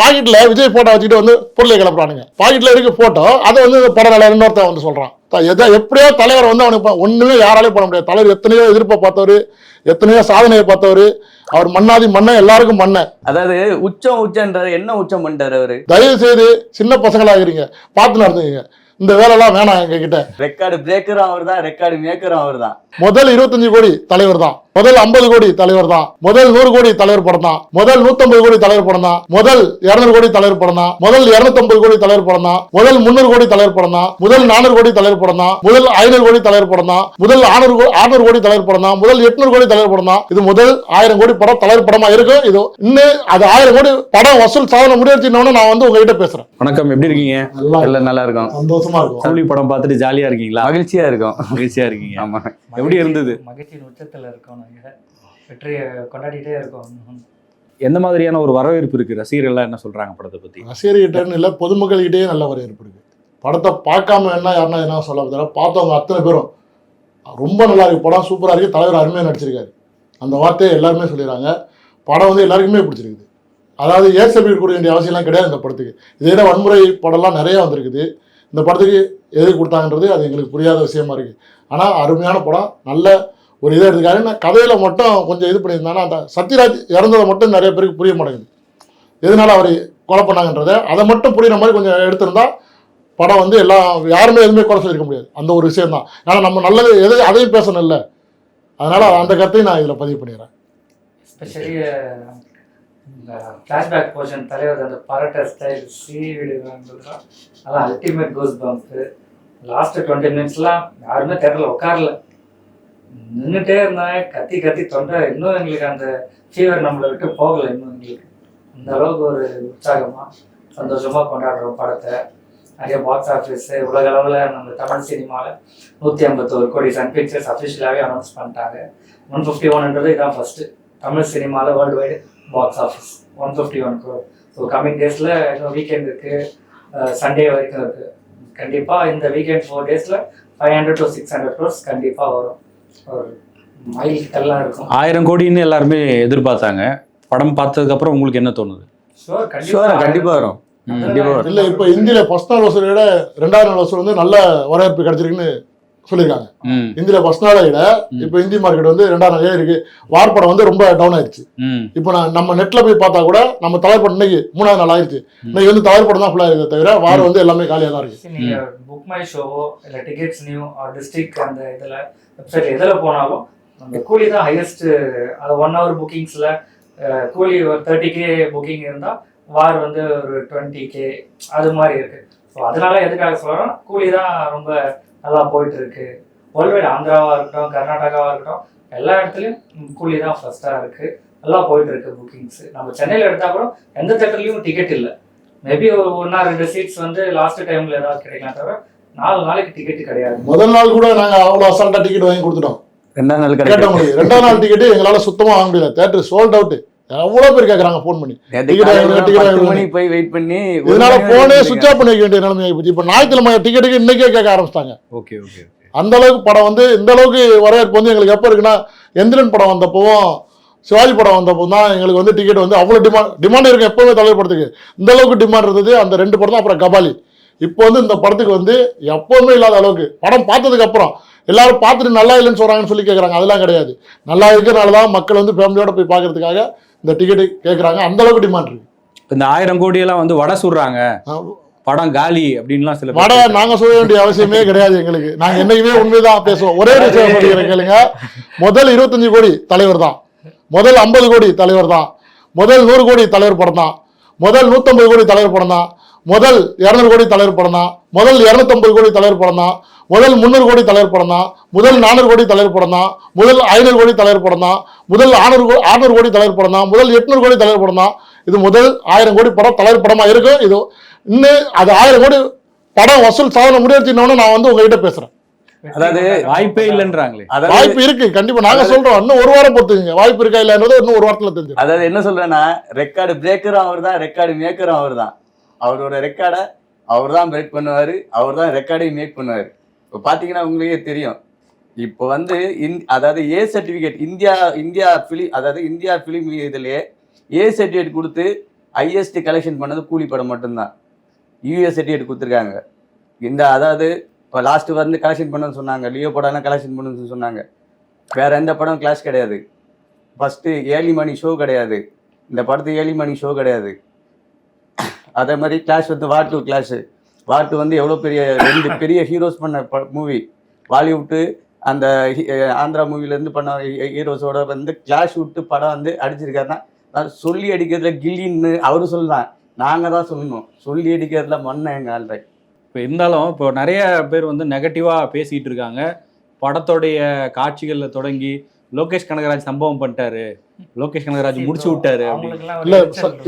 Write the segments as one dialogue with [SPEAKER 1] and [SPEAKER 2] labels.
[SPEAKER 1] பாக்கெட்ல விஜய் போட்டோ வச்சுட்டு வந்து பொருளை கிளப்புறானுங்க பாக்கெட்ல இருக்க போட்டோ அதை வந்து படம் நல்லா இன்னொருத்தன் வந்து சொல்றான் எதா எப்படியோ தலைவர் வந்து அவனுக்கு ஒண்ணுமே யாராலையும் பண்ண முடியாது தலைவர் எத்தனையோ எதிர்ப்பை பார்த்தவர் எத்தனையோ சாதனையை பார்த்தவர் அவர் மண்ணாதி மண்ணன் எல்லாருக்கும் மண்ணை
[SPEAKER 2] அதாவது உச்சம் உச்சன்றாரு என்ன உச்சம் பண்றாரு அவரு
[SPEAKER 1] தயவு செய்து சின்ன பசங்களாகிறீங்க பார்த்து நடந்துங்க இந்த வேலைலாம் வேணாம் எங்ககிட்ட
[SPEAKER 2] ரெக்கார்டு பிரேக்கரும் அவர் தான் ரெக்கார்டு மேக்கரும் அவர் தான்
[SPEAKER 1] முதல் இருபத்தஞ்சு கோடி தலைவர் தான் முதல் ஐம்பது கோடி தலைவர் தான் முதல் நூறு கோடி தலைவர் படம் தான் முதல் நூத்தம்பது கோடி தலைவர் படம் தான் முதல் இருநூறு கோடி தலைவர் படம் தான் முதல் இருநூத்தம்பது கோடி தலைவர் படம் தான் முதல் முன்னூறு கோடி தலைவர் படம் தான் முதல் நானூறு கோடி தலைவர் படம் தான் முதல் ஐநூறு கோடி தலைவர் படம் தான் முதல் ஆறுநூறு கோடி தலைவர் படம் தான் முதல் எட்நூறு கோடி தலைவர் படம் தான் இது முதல் ஆயிரம் கோடி படம் தலைவர் படமா இருக்கு இது இன்னும் அது ஆயிரம் கோடி படம் வசூல் சாதனை முடிவெடுத்தோம்னு நான் வந்து உங்ககிட்ட பேசுறேன்
[SPEAKER 3] வணக்கம் எப்படி இருக்கீங்க
[SPEAKER 1] நல்லா நல்லா இருக்கும்
[SPEAKER 4] சந்தோஷமா இருக்கும்
[SPEAKER 3] தமிழ் படம் பார்த்துட்டு ஜாலியா இருக்கீங்களா மகிழ்ச்சியா இருக்கும் மகிழ்ச்சியா இருக்கீங்க ஆமா எப்படி இருந்தது
[SPEAKER 2] மகிழ்ச்சியின் உச்சத்துல இருக்கும் வெற்றியை கொண்டாடிட்டே
[SPEAKER 3] எந்த மாதிரியான ஒரு வரவேற்பு இருக்குது ரசிகர்கள்லாம் என்ன சொல்றாங்க படத்தை பற்றி
[SPEAKER 1] ரசிகர்கிட்டன்னு இல்லை பொதுமக்கள்கிட்டயே நல்ல வரவேற்பு இருக்குது படத்தை பார்க்காம என்ன யாருன்னா என்ன சொல்ல பார்த்தா பார்த்தவங்க அத்தனை பேரும் ரொம்ப நல்லா இருக்கு படம் சூப்பராக இருக்கு தலைவர் அருமையாக நடிச்சிருக்காரு அந்த வார்த்தையை எல்லாருமே சொல்லிடுறாங்க படம் வந்து எல்லாருக்குமே பிடிச்சிருக்குது அதாவது ஏர் சர்டிஃபிகேட் கொடுக்க வேண்டிய அவசியம்லாம் கிடையாது இந்த படத்துக்கு இதே தான் வன்முறை படம்லாம் நிறையா வந்திருக்குது இந்த படத்துக்கு எது கொடுத்தாங்கன்றது அது எங்களுக்கு புரியாத விஷயமா இருக்குது ஆனால் அருமையான படம் நல்ல ஒரு இதாக இருக்காரு நான் கதையில் மட்டும் கொஞ்சம் இது பண்ணியிருந்தாங்கன்னா அந்த சத்யராஜ் இறந்ததை மட்டும் நிறைய பேருக்கு புரிய மாட்டேங்குது எதனால் அவர் கொலை பண்ணாங்கன்றத அதை மட்டும் புரியிற மாதிரி கொஞ்சம் எடுத்திருந்தா படம் வந்து எல்லாம் யாருமே எதுவுமே குறை சொல்லியிருக்க முடியாது அந்த ஒரு விஷயம் தான் ஏன்னா நம்ம நல்லது எது அதையும் பேசணும் இல்லை அதனால் அந்த கருத்தையும் நான் இதில் பதிவு பண்ணிடுறேன்
[SPEAKER 2] இந்த ஃப்ளாஷ்பேக் போர்ஷன் தலைவர் அந்த பரட்ட ஸ்டைல் அதான் அல்டிமேட் கோஸ் லாஸ்ட்டு டுவெண்ட்டி மினிட்ஸ்லாம் யாருமே தேட்டரில் உட்காரல நின்றுட்டே இருந்தாங்க கத்தி கத்தி தொண்டை இன்னும் எங்களுக்கு அந்த ஃபீவர் நம்மளை விட்டு போகலை இன்னும் எங்களுக்கு இந்த அளவுக்கு ஒரு உற்சாகமாக சந்தோஷமாக கொண்டாடுறோம் படத்தை நிறைய பாக்ஸ் ஆஃபீஸு உலக அளவில் நம்ம தமிழ் சினிமாவில் நூற்றி ஐம்பத்தோரு கோடி சன் பிக்சர்ஸ் அஃபிஷியலாகவே அனௌன்ஸ் பண்ணிட்டாங்க ஒன் ஃபிஃப்டி ஒன்ன்றது இதான் ஃபஸ்ட்டு தமிழ் சினிமாவில் world wide box office one fifty one crore so coming டேஸில் இன்னும் வீக்கெண்ட் இருக்குது சண்டே வரைக்கும் இருக்குது கண்டிப்பாக இந்த வீக்கெண்ட் ஃபோர் டேஸில் five hundred to six hundred crores கண்டிப்பாக வரும்
[SPEAKER 3] ஆயிரம் கோடின்னு எல்லாருமே எதிர்பார்த்தாங்க படம் பார்த்ததுக்கப்புறம் உங்களுக்கு என்ன தோணுது ஷுவராக கண்டிப்பாக வரும்
[SPEAKER 1] இல்லை இப்போ இந்தியில ஃபர்ஸ்ட் நாள் வசூலை விட ரெண்டாவது நாள் வசூல் வந்து நல்ல வரவேற்பு கிடைச்சிருக்குன்னு சொல்லியிருக்காங்க இந்தியில ஃபர்ஸ்ட் நாளை விட இப்போ இந்தி மார்க்கெட் வந்து ரெண்டாம் நாளே இருக்கு வார் படம் வந்து ரொம்ப டவுன் ஆயிருச்சு இப்போ நான் நம்ம நெட்ல போய் பார்த்தா கூட நம்ம தலைவர் படம் இன்னைக்கு மூணாவது நாள் ஆயிருச்சு இன்னைக்கு வந்து தலைப்படம் தான் ஃபுல்லா இருக்கு தவிர வார் வந்து எல்லாமே காலியா தான்
[SPEAKER 2] இருக்கு புக் மை ஷோ இல்ல டிக்கெட்ஸ் நியூ டிஸ்ட்ரிக்ட் அந்த இதுல வெப்சைட் எதில் போனாலும் அந்த கூலி தான் ஹையஸ்ட் அது ஒன் ஹவர் புக்கிங்ஸில் கூலி ஒரு தேர்ட்டி கே புக்கிங் இருந்தால் வார் வந்து ஒரு டுவெண்ட்டி கே அது மாதிரி இருக்குது ஸோ அதனால எதுக்காக சொல்கிறோம் கூலி தான் ரொம்ப நல்லா போயிட்டு இருக்கு ஒல்வேடு ஆந்திராவாக இருக்கட்டும் கர்நாடகாவாக இருக்கட்டும் எல்லா இடத்துலையும் கூலி தான் ஃபஸ்ட்டாக இருக்குது நல்லா போயிட்டு இருக்கு புக்கிங்ஸ் நம்ம சென்னையில் எடுத்தால் கூட எந்த தேட்டர்லையும் டிக்கெட் இல்லை மேபி ஒரு ஒன்னா ரெண்டு சீட்ஸ் வந்து லாஸ்ட் டைமில் ஏதாவது கிடைக்கலாம் தவிர நாலு நாளைக்கு டிக்கெட் கிடையாது
[SPEAKER 1] முதல் நாள் கூட நாங்க அவ்வளவு அசால்ட்டா டிக்கெட் வாங்கி கொடுத்துட்டோம் ரெண்டாம் நாள் கேட்ட முடியும் ரெண்டாம் நாள் டிக்கெட் எங்களால சுத்தமா வாங்க முடியல தேட்டர் சோல்ட் அவுட் எவ்வளவு பேர் கேக்குறாங்க போன் பண்ணி
[SPEAKER 2] டிக்கெட் போய் வெயிட் பண்ணி
[SPEAKER 1] இதனால போனே சுவிட்ச் ஆஃப் பண்ணி வைக்க வேண்டிய நிலைமை போச்சு இப்ப ஞாயிற்றுக்கிழமை டிக்கெட்டுக்கு இன்னைக்கே கேட்க ஆரம்பிச்சிட்டாங்க ஓகே ஓகே அந்த அளவுக்கு படம் வந்து இந்த அளவுக்கு வரவேற்பு வந்து எங்களுக்கு எப்போ இருக்குன்னா எந்திரன் படம் வந்தப்பவும் சிவாஜி படம் வந்தப்போ தான் எங்களுக்கு வந்து டிக்கெட் வந்து அவ்வளோ டிமாண்ட் டிமாண்ட் இருக்கும் எப்போவுமே தலைவர் படத்துக்கு இந்த அளவுக்கு டிமாண்ட் இருந்தது அந்த ரெண்டு படம் தான் அப்புறம் கபாலி இப்போ வந்து இந்த படத்துக்கு வந்து எப்போதுமே இல்லாத அளவுக்கு படம் பார்த்ததுக்கு அப்புறம் எல்லாரும் பார்த்துட்டு நல்லா இல்லைன்னு சொல்கிறாங்கன்னு சொல்லி கேட்குறாங்க அதெல்லாம் கிடையாது நல்லா இருக்கிறனால தான் மக்கள் வந்து ஃபேமிலியோட போய் பார்க்கறதுக்காக இந்த டிக்கெட்டு கேட்குறாங்க அந்த அளவுக்கு டிமாண்ட் இருக்கு
[SPEAKER 3] இந்த ஆயிரம் கோடியெல்லாம் வந்து வடை சுடுறாங்க படம் காலி அப்படின்லாம் சில
[SPEAKER 1] வட நாங்கள் சொல்ல வேண்டிய அவசியமே கிடையாது எங்களுக்கு நாங்கள் என்னைக்குமே உண்மைதான் பேசுவோம் ஒரே விஷயம் கேளுங்க முதல் இருபத்தஞ்சு கோடி தலைவர் தான் முதல் ஐம்பது கோடி தலைவர் தான் முதல் நூறு கோடி தலைவர் படம் தான் முதல் நூற்றம்பது கோடி தலைவர் படம் தான் முதல் இரநூறு கோடி தலைவர் படம் தான் முதல் இரநூத்தம்பது கோடி தலைவர் படம் தான் முதல் முந்நூறு கோடி தலைவர் படம் தான் முதல் நானூறு கோடி தலைவர் படம் தான் முதல் ஐநூறு கோடி தலைவர் படம் தான் முதல் ஆறுநூறு கோ ஆறுநூறு கோடி தலைவர் படம் தான் முதல் எட்நூறு கோடி தலைவர் படம் தான் இது முதல் ஆயிரம் கோடி படம் தலைவர் படமாக இருக்கு இது இன்னும் அது ஆயிரம் கோடி படம் வசூல் சாதனை முடிவெடுத்தினோன்னு நான் வந்து உங்ககிட்ட பேசுறேன்
[SPEAKER 3] அதாவது வாய்ப்பே இல்லைன்றாங்களே
[SPEAKER 1] வாய்ப்பு இருக்கு கண்டிப்பா நாங்க சொல்றோம் இன்னும் ஒரு வாரம் பொறுத்துங்க வாய்ப்பு இருக்கா இல்லைன்றது இன்னும் ஒரு வாரத்துல தெரிஞ்சு
[SPEAKER 2] அதாவது என்ன சொல்றேன்னா ரெக்கார்டு பிரேக்கரும் அவர் தான் ரெக்கார்டு மேக்கரும் அவர் தான் அவரோட ரெக்கார்டை அவர் தான் பிரேக் பண்ணுவார் அவர் தான் ரெக்கார்டையும் மேக் பண்ணுவார் இப்போ பார்த்தீங்கன்னா உங்களுக்கே தெரியும் இப்போ வந்து இந் அதாவது A certificate India India film அதாவது இந்தியா ஃபிலிம் இதுலேயே ஏ சர்டிஃபிகேட் கொடுத்து ஐஎஸ்டி கலெக்ஷன் பண்ணது கூலி படம் மட்டும்தான் யூஎஸ் சர்டிஃபிகேட் கொடுத்துருக்காங்க இந்த அதாவது இப்போ லாஸ்ட்டு வந்து கலெக்ஷன் பண்ணுன்னு சொன்னாங்க லியோ படம்லாம் கலெக்ஷன் பண்ணுன்னு சொன்னாங்க வேறு எந்த படம் கிளாஸ் கிடையாது ஃபஸ்ட்டு ஏழி மணி ஷோ கிடையாது இந்த படத்து ஏழி மணி ஷோ கிடையாது அதே மாதிரி கிளாஸ் வந்து வார் டூ கிளாஷு வந்து எவ்வளோ பெரிய ரெண்டு பெரிய ஹீரோஸ் பண்ண ப மூவி பாலிவுட்டு அந்த ஆந்திரா மூவிலேருந்து பண்ண ஹீரோஸோட வந்து கிளாஷ் விட்டு படம் வந்து அடிச்சிருக்காருனா சொல்லி அடிக்கிறதுல கில்லின்னு அவரு சொல்லலாம் நாங்கள் தான் சொல்லணும் சொல்லி அடிக்கிறதுல மண்ணை எங்கள் ஆள்றை
[SPEAKER 3] இப்போ இருந்தாலும் இப்போ நிறைய பேர் வந்து நெகட்டிவாக பேசிக்கிட்டு இருக்காங்க படத்தோடைய காட்சிகளில் தொடங்கி லோகேஷ் கனகராஜ் சம்பவம் பண்ணிட்டாரு லோகேஷ் கனகராஜ் முடிச்சு விட்டாரு
[SPEAKER 1] இல்ல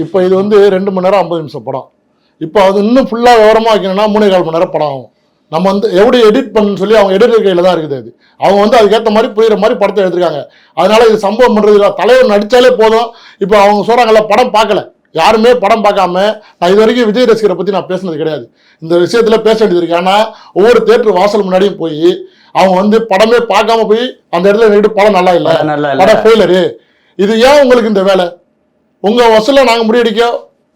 [SPEAKER 1] இப்போ இது வந்து ரெண்டு மணி நேரம் ஐம்பது நிமிஷம் படம் இப்போ அது இன்னும் ஃபுல்லா விவரமா வைக்கணும்னா மூணு கால் மணி நேரம் படம் ஆகும் நம்ம வந்து எப்படி எடிட் பண்ணு சொல்லி அவங்க எடிட்டர் கையில் தான் இருக்குது அது அவங்க வந்து அதுக்கேற்ற மாதிரி புரியுற மாதிரி படத்தை எடுத்திருக்காங்க அதனால இது சம்பவம் பண்ணுறது இல்லை தலைவர் நடித்தாலே போதும் இப்ப அவங்க சொல்கிறாங்கல்ல படம் பார்க்கல யாருமே படம் பார்க்காம நான் இது வரைக்கும் விஜய் ரசிகரை பத்தி நான் பேசினது கிடையாது இந்த விஷயத்துல பேச வேண்டியது இருக்கு ஆனால் ஒவ்வொரு தேட்டர் வாசல் முன்னாடியும் போய் அவங்க வந்து படமே பார்க்காம போய் அந்த இடத்துல படம் நல்லா இல்லை படம் ஃபெயிலரு இது ஏன் உங்களுக்கு இந்த வேலை உங்கள் வசூலில் நாங்கள் முடியடிக்க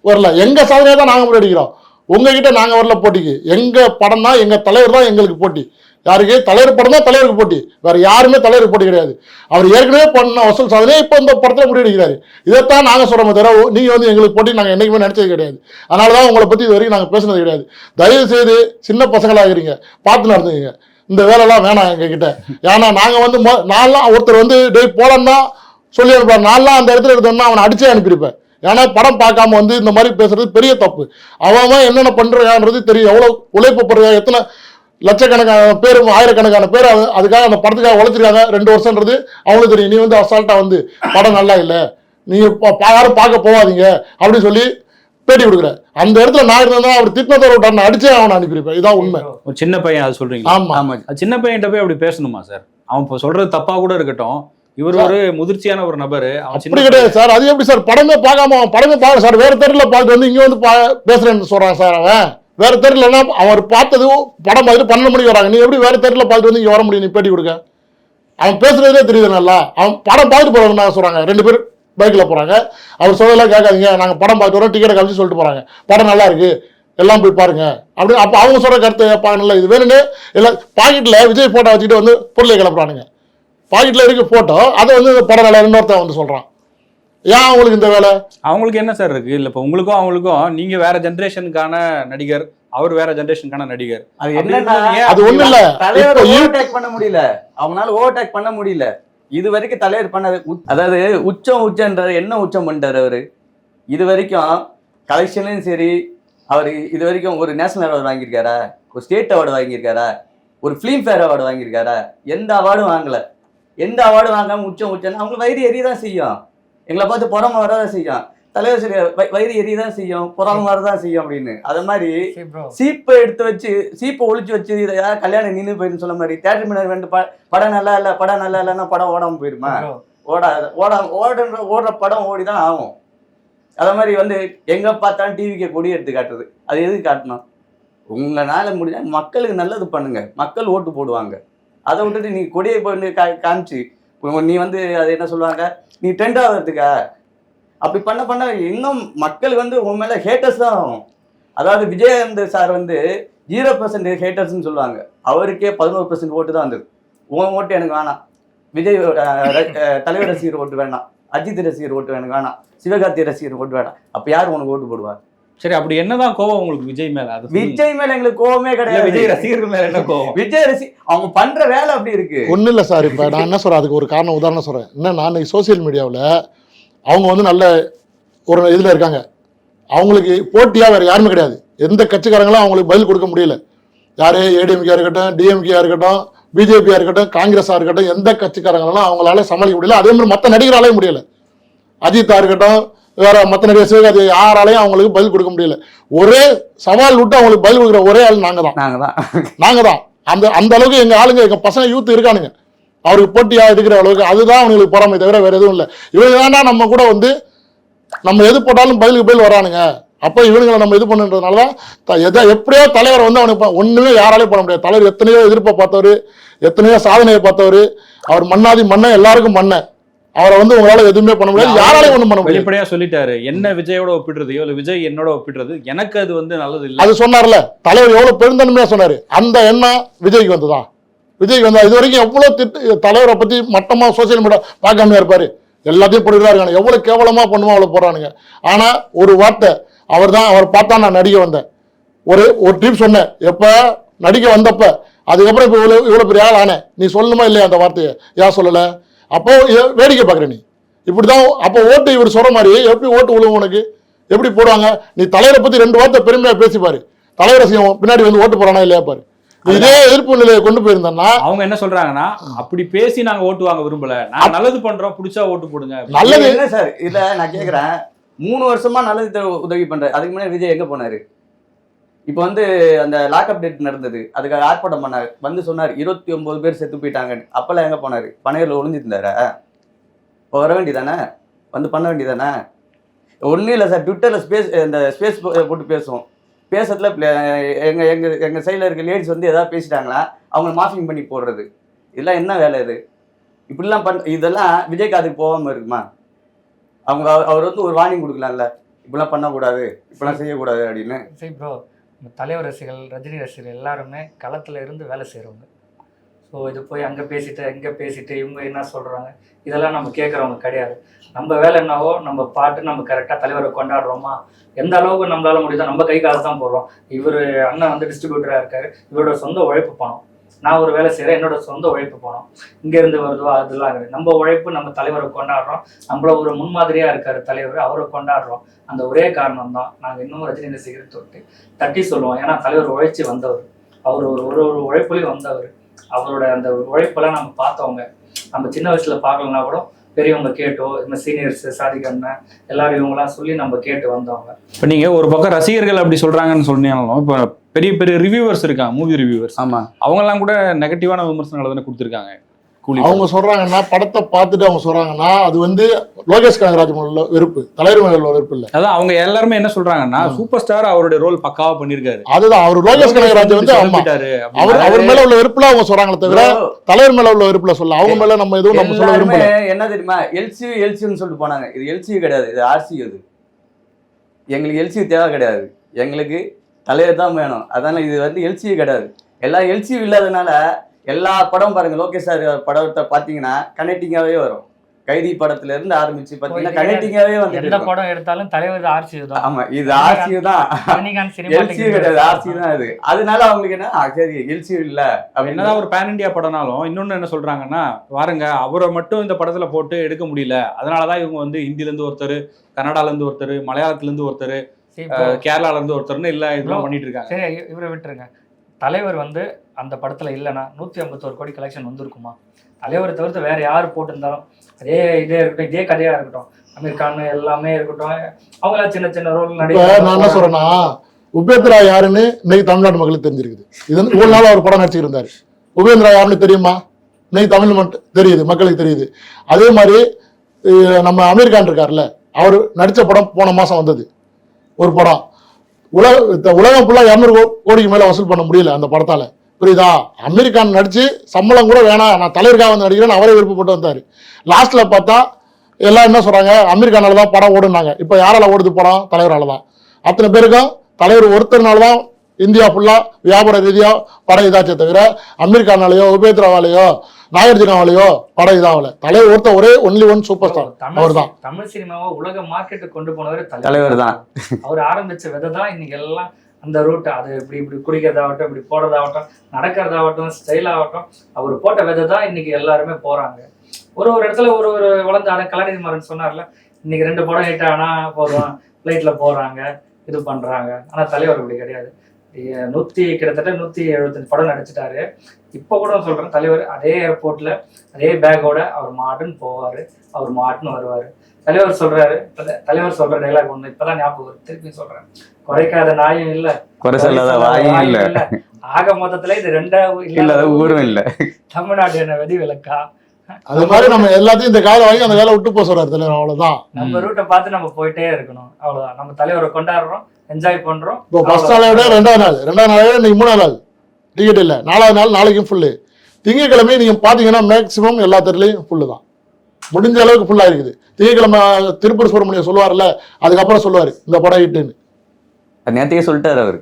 [SPEAKER 1] வரல எங்கள் சாதனையை தான் நாங்கள் முடியடிக்கிறோம் உங்ககிட்ட நாங்கள் வரல போட்டிக்கு எங்கள் படம் தான் எங்கள் தலைவர் தான் எங்களுக்கு போட்டி யாருக்கு தலைவர் படம் தான் தலைவருக்கு போட்டி வேறு யாருமே தலைவர் போட்டி கிடையாது அவர் ஏற்கனவே பண்ண வசூல் சாதனையே இப்போ இந்த படத்தில் முடிவெடுக்கிறாரு இதைத்தான் நாங்கள் சொல்கிறோம் தவிர நீங்கள் வந்து எங்களுக்கு போட்டி நாங்கள் என்றைக்குமே நினச்சது கிடையாது அதனால தான் உங்களை பற்றி இது வரைக்கும் நாங்கள் பேசினது கிடையாது தயவு செய்து சின்ன பசங்களாக இருக்கிறீங்க பார்த்து நடந்துங்க இந்த வேலைலாம் வேணாம் எங்ககிட்ட ஏன்னா நாங்கள் வந்து மொ நான்லாம் ஒருத்தர் வந்து டெய் போலன்னா சொல்லியிருப்பார் நான்லாம் அந்த இடத்துல இருந்தோம்னா அவனை அடிச்சே அனுப்பியிருப்பேன் ஏன்னா படம் பார்க்காம வந்து இந்த மாதிரி பேசுறது பெரிய தப்பு அவன் என்னென்ன பண்றான்றது தெரியும் எவ்வளவு உழைப்பு போடுறா எத்தனை லட்சக்கணக்கான பேர் ஆயிரக்கணக்கான பேர் அதுக்காக அந்த படத்துக்காக உழைச்சிருக்காங்க ரெண்டு வருஷம்ன்றது அவனுக்கு தெரியும் நீ வந்து அசால்ட்டா வந்து படம் நல்லா இல்லை நீங்க யாரும் பார்க்க போகாதீங்க அப்படின்னு சொல்லி பேட்டி கொடுக்குற அந்த இடத்துல நான் இருந்தா அவர் திட்டத்தோட விட்டு அடிச்சே அவனை அனுப்பியிருப்பேன் இதான் உண்மை
[SPEAKER 3] சின்ன பையன் அது சொல்றீங்க ஆமா ஆமா சின்ன பையன்கிட்ட போய் அப்படி பேசணுமா சார் அவன் இப்போ சொல்றது தப்பா கூட இருக்கட்டும் இவர் ஒரு முதிர்ச்சியான ஒரு நபர்
[SPEAKER 1] அப்படி கிடையாது சார் அது எப்படி சார் படமே பார்க்காம அவன் படமே பார்க்க சார் வேற தெருல பார்த்து வந்து இங்க வந்து பேசுறேன்னு சொல்றான் சார் அவன் வேற தெருலன்னா அவர் பார்த்தது படம் பார்த்துட்டு பன்னெண்டு மணிக்கு வராங்க நீ எப்படி வேற தெருல பார்த்துட்டு வந்து இங்க வர முடியும் நீ பேட்டி கொடுக்க அவன் பேசுறதே தெரியுது நல்லா அவன் படம் பார்த்துட்டு போறாங்கன்னு சொல்றாங்க ரெண்டு பேர் பைக்கில் போகிறாங்க அவர் சொல்லலாம் கேட்காதீங்க நாங்கள் படம் பார்த்து வரோம் டிக்கெட்டை கழிச்சு சொல்லிட்டு போகிறாங்க படம் நல்லா இருக்கு எல்லாம் போய் பாருங்க அப்படின்னு அப்போ அவங்க சொல்கிற கருத்தை இல்லை இது வேணும்னு எல்லாம் பாக்கெட்டில் விஜய் போட்டோ வச்சுக்கிட்டு வந்து பொருளை கிளப்புறானுங்க பாக்கெட்டில் இருக்க ஃபோட்டோ அதை வந்து படம் வேலை இன்னொருத்த வந்து சொல்கிறான் ஏன் அவங்களுக்கு இந்த வேலை
[SPEAKER 3] அவங்களுக்கு என்ன சார் இருக்குது இல்லை இப்போ உங்களுக்கும் அவங்களுக்கும் நீங்கள் வேற ஜென்ரேஷனுக்கான நடிகர் அவர் வேற ஜென்ரேஷனுக்கான நடிகர்
[SPEAKER 2] அது என்னன்னா அது ஒண்ணு இல்ல தலைவர் ஓவர்டேக் பண்ண முடியல அவங்களால ஓவர்டேக் பண்ண முடியல இது வரைக்கும் தலைவர் பண்ணது அதாவது உச்சம் உச்சம்ன்றாரு என்ன உச்சம் பண்றாரு அவரு இது வரைக்கும் கலெக்ஷன்லையும் சரி அவர் இது வரைக்கும் ஒரு நேஷனல் அவார்டு வாங்கியிருக்காரா ஒரு ஸ்டேட் அவார்டு வாங்கியிருக்காரா ஒரு ஃபிலிம் ஃபேர் அவார்டு வாங்கியிருக்காரா எந்த அவார்டும் வாங்கலை எந்த அவார்டு வாங்காமல் உச்சம் உச்சம் அவங்களுக்கு வயிறு எரிய தான் செய்யும் எங்களை பார்த்து புறம வரதான் செய்யும் தலைவர் சரி வயிறு எரிய தான் செய்யும் புறம வரதான் செய்யும் அப்படின்னு அது மாதிரி சீப்பை எடுத்து வச்சு சீப்பை ஒழிச்சு வச்சு இதை யாராவது கல்யாணம் நின்று போயிருன்னு சொன்ன மாதிரி தேட்டர் மீனர் வேண்டு படம் நல்லா இல்லை படம் நல்லா இல்லைன்னா படம் ஓடாமல் போயிருமா ஓடாது ஓட ஓடுன்ற ஓடுற படம் ஓடி தான் ஆகும் அதே மாதிரி வந்து எங்கே பார்த்தாலும் டிவிக்கு கொடி எடுத்து காட்டுறது அது எதுக்கு காட்டணும் உங்களால் முடிஞ்சால் மக்களுக்கு நல்லது பண்ணுங்கள் மக்கள் ஓட்டு போடுவாங்க அதை விட்டுட்டு நீ கொடியை போய் கா காமிச்சு நீ வந்து அது என்ன சொல்லுவாங்க நீ ட்ரெண்ட் ஆகிறதுக்கா அப்படி பண்ண பண்ண இன்னும் மக்கள் வந்து உன் மேலே ஹேட்டர்ஸ் தான் ஆகும் அதாவது விஜயகாந்த் சார் வந்து ஜீரோ பர்சன்ட் ஹேட்டர்ஸ்னு சொல்லுவாங்க அவருக்கே பதினோரு பர்சன்ட் ஓட்டு தான் வந்தது உன் ஓட்டு எனக்கு வேணாம் விஜய் தலைவர் ரசிகர் ஓட்டு வேணாம் அஜித் ரசிகர் ஓட்டு வேணும் வேணாம் சிவகார்த்தி ரசிகர் ஓட்டு வேணாம் அப்போ யார் உனக்கு ஓட்டு போடுவார்
[SPEAKER 3] சரி அப்படி என்னதான் கோவம் உங்களுக்கு விஜய் மேல அது
[SPEAKER 2] விஜய் மேல எங்களுக்கு கோவமே கிடையாது
[SPEAKER 3] விஜய் ரசிகர்கள் மேல என்ன கோவம்
[SPEAKER 2] விஜய் ரசி அவங்க பண்ற வேலை அப்படி இருக்கு
[SPEAKER 1] ஒண்ணு இல்ல சார் இப்ப நான் என்ன சொல்றேன் அதுக்கு ஒரு காரணம் உதாரணம் சொல்றேன் என்ன நான் சோசியல் மீடியாவில் அவங்க வந்து நல்ல ஒரு இதுல இருக்காங்க அவங்களுக்கு போட்டியா வேற யாருமே கிடையாது எந்த கட்சிக்காரங்களும் அவங்களுக்கு பதில் கொடுக்க முடியல யாரு ஏடிஎம்கே இருக்கட்டும் டிஎம்கேயா இருக்கட்டும் பிஜேபியா இருக்கட்டும் காங்கிரஸா இருக்கட்டும் எந்த கட்சிக்காரங்களும் அவங்களால சமாளிக்க முடியல அதே மாதிரி மற்ற நடிகராலே முடியல அஜித்தா இருக்கட்டும் வேற மற்ற நிறைய அது யாராலையும் அவங்களுக்கு பதில் கொடுக்க முடியல ஒரே சவால் விட்டு அவங்களுக்கு பதில் கொடுக்குற ஒரே ஆள் நாங்க தான் நாங்க தான் அந்த அந்த அளவுக்கு எங்க ஆளுங்க எங்க பசங்க யூத் இருக்கானுங்க அவருக்கு போட்டியா இருக்கிற அளவுக்கு அதுதான் அவங்களுக்கு பொறாமை தவிர வேற எதுவும் இல்லை இவங்க தாண்டா நம்ம கூட வந்து நம்ம எது போட்டாலும் பதிலுக்கு பதில் வரானுங்க அப்போ இவனுங்களை நம்ம இது பண்ணுன்றதுனால தான் எதா எப்படியோ தலைவர் வந்து அவனுக்கு ஒன்றுமே யாராலையும் பண்ண முடியாது தலைவர் எத்தனையோ எதிர்ப்பை பார்த்தவர் எத்தனையோ சாதனையை பார்த்தவர் அவர் மன்னாதி மண்ணை எல்லாருக்கும் மண்ணை அவரை வந்து உங்களால எதுவுமே பண்ண முடியாது யாராலையும் ஒன்றும் பண்ண
[SPEAKER 3] முடியும் இப்படியா சொல்லிட்டாரு என்ன விஜயோட ஒப்பிடுறதையோ இல்லை விஜய் என்னோட ஒப்பிடுறது எனக்கு அது வந்து நல்லது இல்லை
[SPEAKER 1] அது சொன்னார்ல தலைவர் எவ்வளவு பெருந்தன்மையா சொன்னாரு அந்த எண்ணம் விஜய்க்கு வந்துதான் விஜய்க்கு வந்தா இது வரைக்கும் எவ்வளவு திட்டு தலைவரை பத்தி மட்டமா சோசியல் மீடியா பார்க்காம இருப்பாரு எல்லாத்தையும் போட்டுதான் எவ்வளவு கேவலமா பண்ணுவோம் அவ்வளவு போறானுங்க ஆனா ஒரு வார்த்தை அவர் தான் அவர் பார்த்தா நான் நடிக்க வந்தேன் ஒரு ஒரு ட்ரிப் சொன்னேன் எப்ப நடிக்க வந்தப்ப அதுக்கப்புறம் இப்போ இவ்வளோ இவ்வளோ பெரிய ஆள் ஆனேன் நீ சொல்லணுமா இல்லையா அந்த வார்த்தையை ஏன் சொல்லலை அப்போ வேடிக்கை பார்க்குற நீ இப்படி தான் அப்போ ஓட்டு இவர் சொல்கிற மாதிரி எப்படி ஓட்டு விழுவும் உனக்கு எப்படி போடுவாங்க நீ தலைவரை பற்றி ரெண்டு வார்த்தை பெருமையாக பேசிப்பாரு தலைவரை பின்னாடி வந்து ஓட்டு போறானா இல்லையா பாரு இதே எதிர்ப்பு நிலையை கொண்டு போயிருந்தோம்னா
[SPEAKER 3] அவங்க என்ன சொல்றாங்கன்னா அப்படி பேசி நாங்க ஓட்டு வாங்க விரும்பல நான் நல்லது பண்றோம் பிடிச்சா ஓட்டு போடுங்க
[SPEAKER 2] நல்லது என்ன சார் இல்ல நான் கேக்குறேன் மூணு வருஷமா நல்லது உதவி பண்றேன் அதுக்கு முன்னாடி விஜய் எங்க போனாரு இப்போ வந்து அந்த லாக் அப்டேட் நடந்தது அதுக்காக ஆர்ப்பாட்டம் பண்ணார் வந்து சொன்னார் இருபத்தி ஒன்பது பேர் செத்து போயிட்டாங்கன்னு அப்போல்லாம் எங்கே போனார் பனையூரில் ஒளிஞ்சிருந்தாரா இப்போ வர வேண்டியதானே வந்து பண்ண வேண்டியதானே ஒன்றும் இல்லை சார் ட்விட்டரில் ஸ்பேஸ் இந்த ஸ்பேஸ் போட்டு பேசுவோம் பேசுறதுல எங்கள் எங்கள் எங்கள் சைடில் இருக்க லேடிஸ் வந்து எதாவது பேசிட்டாங்களா அவங்கள மாஃபிங் பண்ணி போடுறது இதெல்லாம் என்ன வேலை இது இப்படிலாம் பண் இதெல்லாம் விஜய்காதுக்கு போகாமல் இருக்குமா அவங்க அவர் வந்து ஒரு வார்னிங் கொடுக்கலாம்ல இப்படிலாம் பண்ணக்கூடாது இப்படிலாம் செய்யக்கூடாது அப்படின்னு சரி ப்ரோ இந்த தலைவர் ரசிகர்கள் ரஜினி ரசிகர்கள் எல்லாருமே களத்தில் இருந்து வேலை செய்கிறவங்க ஸோ இது போய் அங்கே பேசிட்டு இங்கே பேசிட்டு இவங்க என்ன சொல்கிறாங்க இதெல்லாம் நம்ம கேட்குறவங்க கிடையாது நம்ம வேலை என்னவோ நம்ம பாட்டு நம்ம கரெக்டாக தலைவரை கொண்டாடுறோமா எந்த அளவுக்கு நம்மளால முடியுதோ நம்ம கை காசு தான் போடுறோம் இவர் அண்ணன் வந்து டிஸ்ட்ரிபியூட்டராக இருக்காரு இவரோட சொந்த உழைப்பு பணம் நான் ஒரு வேலை செய்கிறேன் என்னோட சொந்த உழைப்பு போனோம் இங்கேருந்து வருதோ அதெல்லாம் இருக்குது நம்ம உழைப்பு நம்ம தலைவரை கொண்டாடுறோம் நம்மள ஒரு முன்மாதிரியாக இருக்கார் தலைவர் அவரை கொண்டாடுறோம் அந்த ஒரே காரணம் தான் நாங்கள் இன்னும் ரஜினியை சீக்கிரம் தொட்டு தட்டி சொல்லுவோம் ஏன்னா தலைவர் உழைச்சி வந்தவர் அவர் ஒரு ஒரு ஒரு உழைப்புலேயும் வந்தவர் அவரோட அந்த உழைப்பெல்லாம் நம்ம பார்த்தவங்க நம்ம சின்ன வயசில் பார்க்கலன்னா கூட பெரியவங்க கேட்டோ இந்த சீனியர்ஸ் சாதிக்கண்ண எல்லாரும் இவங்களாம் சொல்லி நம்ம கேட்டு வந்தவங்க
[SPEAKER 3] இப்போ நீங்க ஒரு பக்கம் ரசிகர்கள் அப்படி சொல்றாங்கன்னு சொன்னாலும் இப்போ பெரிய பெரிய ரிவியூவர்ஸ் இருக்காங்க மூவி ரிவியூவர்ஸ் ஆமா அவங்க எல்லாம் கூட நெகட்டிவான விமர்சனங்களை தானே கொடுத்துருக்காங்க
[SPEAKER 1] கூலி அவங்க சொல்றாங்கன்னா படத்தை பார்த்துட்டு அவங்க சொல்றாங்கன்னா அது வந்து லோகேஷ் கனகராஜ் உள்ள வெறுப்பு தலைவர் மேல வெறுப்பு இல்லை
[SPEAKER 3] அதான் அவங்க எல்லாருமே என்ன சொல்றாங்கன்னா சூப்பர் ஸ்டார் அவருடைய ரோல் பக்காவா பண்ணிருக்காரு
[SPEAKER 1] அதுதான் அவர் லோகேஷ் கனகராஜ் வந்து அவர் அவர் மேல உள்ள வெறுப்புல அவங்க சொல்றாங்களே தவிர தலைவர் மேல உள்ள வெறுப்புல சொல்ல அவங்க மேல நம்ம எதுவும் நம்ம
[SPEAKER 2] சொல்ல விரும்பல என்ன தெரியுமா எல்சி எல்சின்னு சொல்லிட்டு போனாங்க இது எல்சி கிடையாது இது ஆர்சி அது எங்களுக்கு எல்சி தேவை கிடையாது எங்களுக்கு தலைவர் தான் வேணும் அதனால இது வந்து எல்சி கிடையாது எல்லா எல்சியும் இல்லாதனால எல்லா படம் பாருங்க லோகேஷ் சார் படத்தை பாத்தீங்கன்னா கனெக்டிங்காவே வரும் கைதி படத்துல இருந்து ஆரம்பிச்சு பாத்தீங்கன்னா கனெக்டிங்காவே வந்து
[SPEAKER 3] எந்த படம் எடுத்தாலும் தலைவர்
[SPEAKER 2] ஆமா இது அதனால அவங்களுக்கு என்ன சரி எல்சியூ இல்ல
[SPEAKER 3] என்னதான் ஒரு பேன் இண்டியா படம்னாலும் இன்னொன்னு என்ன சொல்றாங்கன்னா பாருங்க அவரை மட்டும் இந்த படத்துல போட்டு எடுக்க முடியல அதனாலதான் இவங்க வந்து ஹிந்தில இருந்து ஒருத்தர் கன்னடால இருந்து ஒருத்தர் மலையாளத்துல இருந்து ஒருத்தர் கேரளால இருந்து ஒருத்தர்னு இல்ல இதெல்லாம் பண்ணிட்டு இருக்காங்க
[SPEAKER 2] சரி இவரை விட்டுருங்க தலைவர் வந்து அந்த படத்தில் இல்லைன்னா நூற்றி ஐம்பத்தோரு கோடி கலெக்ஷன் வந்திருக்குமா தலைவரை தவிர்த்து வேற யார் போட்டிருந்தாலும் அதே இதே இருக்கட்டும் இதே கதையாக இருக்கட்டும் அமீர் கான் எல்லாமே இருக்கட்டும் அவங்க சின்ன சின்ன ரோல்
[SPEAKER 1] நடிக்க நான் என்ன சொல்றேன்னா உபேந்திரா யாருன்னு இன்னைக்கு தமிழ்நாடு மக்களுக்கு தெரிஞ்சிருக்குது இது ஒரு நாள் அவர் படம் நடிச்சிருந்தாரு உபேந்திரா யாருன்னு தெரியுமா இன்னைக்கு தமிழ் மட்டும் தெரியுது மக்களுக்கு தெரியுது அதே மாதிரி நம்ம அமீர் கான் இருக்கார்ல அவர் நடித்த படம் போன மாதம் வந்தது ஒரு படம் உலக உலகம் ஃபுல்லாக இரநூறு கோடிக்கு மேலே வசூல் பண்ண முடியல அந்த படத்தால் புரியுதா அமெரிக்கா நடித்து சம்பளம் கூட வேணாம் நான் தலைவருக்காக வந்து நடிக்கிறேன்னு அவரே விருப்பப்பட்டு வந்தார் லாஸ்ட்டில் பார்த்தா எல்லாம் என்ன சொல்கிறாங்க அமெரிக்கானால தான் படம் ஓடுனாங்க இப்போ யாரால ஓடுது படம் தலைவரால் தான் அத்தனை பேருக்கும் தலைவர் ஒருத்தர்னால தான் இந்தியா ஃபுல்லாக வியாபார ரீதியாக படம் இதாச்சே தவிர அமெரிக்கானாலேயோ உபேத்ராவாலேயோ நாகார்ஜுன ஆவலையோ படம் இதாகல தலைவர் ஒருத்த ஒரே ஒன்லி ஒன் சூப்பர் ஸ்டார்
[SPEAKER 2] அவர் தான் தமிழ் சினிமாவை உலக மார்க்கெட்டுக்கு கொண்டு போனவர் தலைவர் தான் அவர் ஆரம்பிச்ச விதை தான் இன்னைக்கு எல்லாம் அந்த ரூட் அது இப்படி இப்படி குடிக்கிறதாகட்டும் இப்படி போடுறதாகட்டும் நடக்கிறதாகட்டும் ஸ்டைல் ஆகட்டும் அவர் போட்ட விதை தான் இன்னைக்கு எல்லாருமே போறாங்க ஒரு ஒரு இடத்துல ஒரு ஒரு வளர்ந்த ஆட கலாநிதி மாறன் சொன்னார்ல இன்னைக்கு ரெண்டு படம் ஹிட் ஆனா போதும் ஃப்ளைட்ல போறாங்க இது பண்றாங்க ஆனா தலைவர் அப்படி கிடையாது நூத்தி கிட்டத்தட்ட நூத்தி எழுபத்தஞ்சு படம் நடிச்சிட்டாரு இப்போ கூட சொல்கிறேன் தலைவர் அதே ஏர்போர்ட்டில் அதே பேக்கோட அவர் மாட்டுன்னு போவார் அவர் மாட்டுன்னு வருவார் தலைவர் சொல்றாரு தலைவர் சொல்ற டைலாக் ஒண்ணு இப்பதான் ஞாபகம் வரும் திருப்பி சொல்றேன் குறைக்காத நாயும் இல்ல
[SPEAKER 3] குறை சொல்லாத வாயும் இல்ல
[SPEAKER 2] ஆக மொத்தத்துல இது ரெண்டாவது
[SPEAKER 3] இல்ல ஊரும் இல்ல
[SPEAKER 2] தமிழ்நாடு என்ன வெடி விளக்கா
[SPEAKER 1] அது மாதிரி நம்ம எல்லாத்தையும் இந்த காலை வாங்கி அந்த காலை விட்டு போக சொல்றாரு தலைவர் அவ்வளவுதான்
[SPEAKER 2] நம்ம ரூட்டை பார்த்து நம்ம போயிட்டே இருக்கணும் அவ்வளவுதான் நம்ம தலைவரை கொண்டாடுறோம் என்ஜாய் பண்றோம்
[SPEAKER 1] இப்போ ஃபர்ஸ்ட் நாளை விட ரெண்டாவது நாள் ரெண்டாவது நாளை விட இன்னைக்கு மூணாவது நாள் டிக்கெட் இல்லை நாலாவது நாள் நாளைக்கும் ஃபுல்லு திங்கக்கிழமை நீங்கள் பார்த்தீங்கன்னா மேக்ஸிமம் எல்லா தெருலையும் ஃபுல்லு தான் முடிஞ்ச அளவுக்கு ஃபுல்லாக இருக்குது திங்கக்கிழமை திருப்பூர் சுப்பிரமணியம் சொல்லுவார்ல அதுக்கப்புறம் சொல்லுவார் இந்த படம் ஹிட்டுன்னு
[SPEAKER 3] நேரத்தையே சொல்லிட்டார் அவர்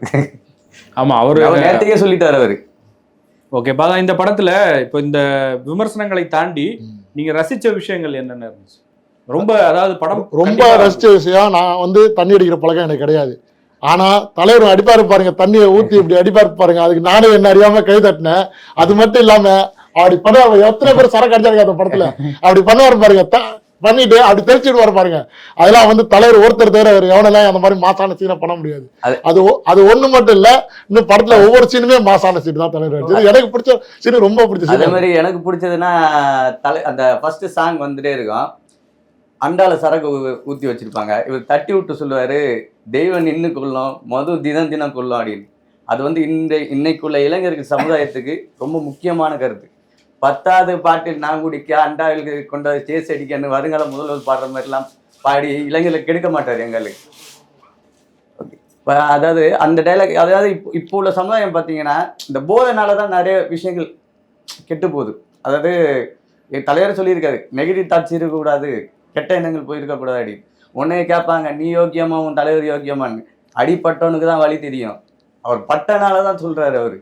[SPEAKER 3] ஆமாம் அவர்
[SPEAKER 2] நேற்றையே சொல்லிட்டார் அவர்
[SPEAKER 3] ஓகே பாதா இந்த படத்தில் இப்போ இந்த விமர்சனங்களை தாண்டி நீங்கள் ரசித்த விஷயங்கள் என்னென்ன இருந்துச்சு ரொம்ப அதாவது படம்
[SPEAKER 1] ரொம்ப ரசித்த விஷயம் நான் வந்து தண்ணி அடிக்கிற பழக்கம் எனக்கு கிடையாது ஆனால் தலைவர் அடிப்பார் பாருங்க தண்ணியை ஊற்றி இப்படி அடிப்பார் பாருங்க அதுக்கு நானே என்ன அறியாமல் கை தட்டினேன் அது மட்டும் இல்லாமல் அப்படி பண்ணுவார் எத்தனை பேர் சரக்கு அடிச்சாருங்க அந்த படத்தில் அப்படி பண்ணுவார் பாருங்க பண்ணிட்டு அப்படி தெரிச்சுட்டு பாருங்க அதெல்லாம் வந்து தலைவர் ஒருத்தர் தவிர அவர் எவனெல்லாம் அந்த மாதிரி மாசான சீனை பண்ண முடியாது அது அது ஒண்ணு மட்டும் இல்ல இன்னும் படத்துல ஒவ்வொரு சீனுமே மாசான சீன் தான் தலைவர் அடிச்சது எனக்கு பிடிச்ச சீன் ரொம்ப பிடிச்ச
[SPEAKER 2] அதே மாதிரி எனக்கு பிடிச்சதுன்னா தலை அந்த ஃபர்ஸ்ட் சாங் வந்துட்டே இருக்கும் அண்டால சரக்கு ஊற்றி வச்சுருப்பாங்க இவர் தட்டி விட்டு சொல்லுவார் தெய்வம் நின்று கொள்ளும் மது தினம் தினம் கொள்ளும் அப்படின்னு அது வந்து இந்த இன்னைக்குள்ள இளைஞருக்கு சமுதாயத்துக்கு ரொம்ப முக்கியமான கருத்து பத்தாவது பாட்டில் நாங்குடிக்க அண்டாவில் கொண்ட சேஸ் அடிக்கன்னு வருங்கால முதல்வர் பாடுற மாதிரிலாம் பாடி இளைஞர்களை கெடுக்க மாட்டார் எங்களுக்கு இப்போ அதாவது அந்த டைலாக் அதாவது இப்போ இப்போ உள்ள சமுதாயம் பார்த்தீங்கன்னா இந்த போதைனால தான் நிறைய விஷயங்கள் கெட்டு போகுது அதாவது தலைவர் சொல்லியிருக்காரு நெகட்டிவ் தாட்ஸ் இருக்கக்கூடாது கெட்ட எண்ணங்கள் போயிருக்கக்கூடாது அடி உன்னைய கேட்பாங்க நீ யோக்கியமா உன் தலைவர் யோக்கியமான்னு அடிப்பட்டவனுக்கு தான் வழி தெரியும் அவர் பட்டனால தான் சொல்றாரு அவரு